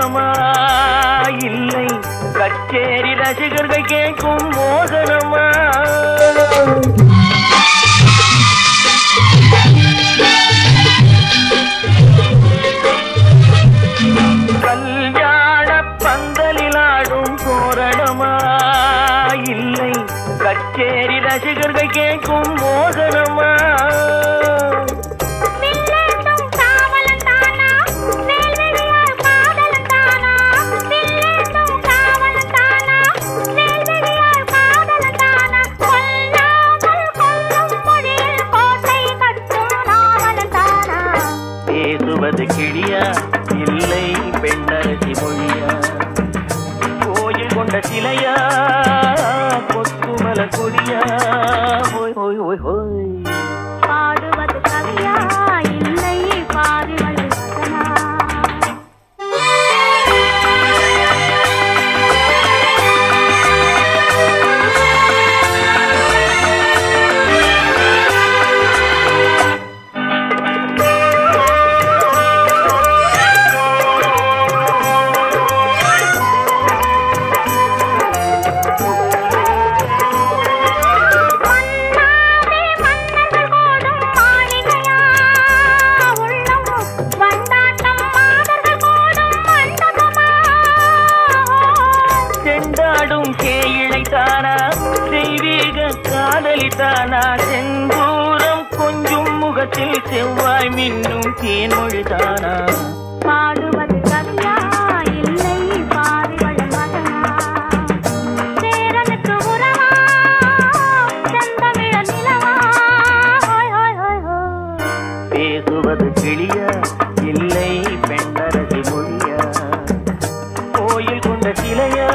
மோகமா இல்லை. கச்சேரி ரசிகர்கள் கேட்கும் மோகனமா? கல்யாண பந்தலிலாடும் தோரணமா இல்லை. கச்சேரி ரசிகர்கள் கேட்கும் மோகனம்? பேசுவது கிளியா? இல்லை பெண்ணரசி மொழியா? கோயில் கொண்ட சிலையா? கொத்துமல கொடியா? ஓய் ஓய் ஓய் ஓய். கொண்டாடும் கேயிழை தானா தெய்வீக காதலி தானா செங்கூரம் கொஞ்சும் முகத்தில் செவ்வாய் மின்னும் தேன்மொழி தானா பாடுவது கவியா இல்லை பாடுவது மகனா? சேரனுக்கு பேசுவது கிளியா இல்லை பெண்டரசி மொழியா. கோயில் கொண்ட சிலையா